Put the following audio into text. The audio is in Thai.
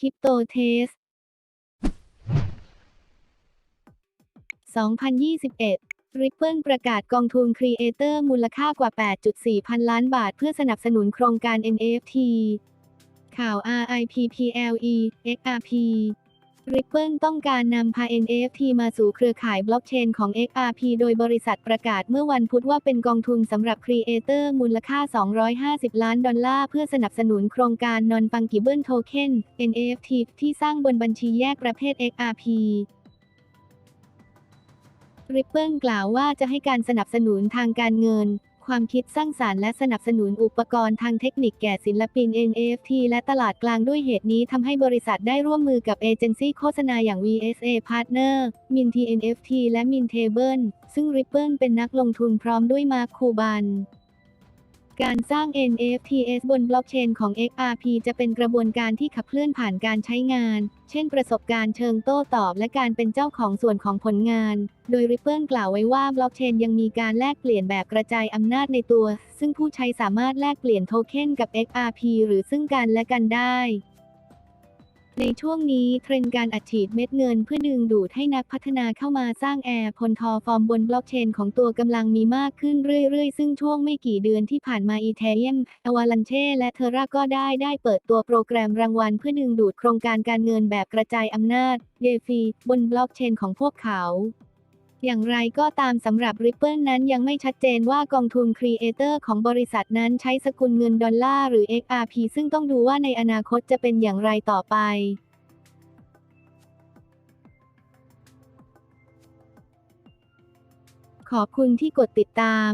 คริปโตเทส 2021 Ripple ประกาศกองทุนครีเอเตอร์มูลค่ากว่า 8.4 พันล้านบาทเพื่อสนับสนุนโครงการ NFT ข่าว RIPPLE XRP Ripple ต้องการนำพา NFT มาสู่เครือข่ายบล็อกเชนของ XRP โดยบริษัทประกาศเมื่อวันพุธว่าเป็นกองทุนสำหรับ Creator มูลค่า 250 ล้านดอลลาร์เพื่อสนับสนุนโครงการ Non-Fungible Token NFT ที่สร้างบนบัญชีแยกประเภท XRP Ripple กล่าวว่าจะให้การสนับสนุนทางการเงิน ความคิดสร้างสารรค์และสนับสนุนอุปกรณ์ทางเทคนิคแก่ศิลปิน NFT และตลาดกลางด้วยเหตุนี้ทำให้บริษัทได้ร่วมมือกับเอเจนซี่โฆษณาอย่าง VSA Partner Mint NFT และ Mintable ซึ่ง Ripple เป็นนักลงทุนพร้อมด้วยมาร์คคูบัน การสร้าง NFTs บนบล็อกเชนของ XRP จะเป็นกระบวนการที่ขับเคลื่อนผ่านการใช้งาน เช่นประสบการณ์เชิงโต้ตอบและการเป็นเจ้าของส่วนของผลงาน โดย Ripple กล่าวไว้ว่าบล็อกเชนยังมีการแลกเปลี่ยนแบบกระจายอำนาจในตัว ซึ่งผู้ใช้สามารถแลกเปลี่ยนโทเค็นกับ XRP หรือซึ่งกันและกันได้ ในช่วงนี้เทรนด์การอัดฉีดเม็ดเงินเพื่อดึงดูดให้นักพัฒนาเข้ามาสร้างแอร์พลทอฟอร์มบนบล็อกเชนของตัวกำลังมีมากขึ้นเรื่อยๆ ซึ่งช่วงไม่กี่เดือนที่ผ่านมาอีเทเรียมอวาลันเช่และเทราก็ได้ได้เปิดตัวโปรแกรมรางวัลเพื่อดึงดูดโครงการการเงินแบบกระจายอำนาจเดฟีบนบล็อกเชนของพวกเขา อย่างไรก็ตามสำหรับ Ripple นั้นยังไม่ชัดเจนว่ากองทุนครีเอเตอร์ของบริษัทนั้นใช้สกุลเงินดอลลาร์หรือ XRP ซึ่งต้องดูว่าในอนาคตจะเป็นอย่างไรต่อไปขอบคุณที่กดติดตาม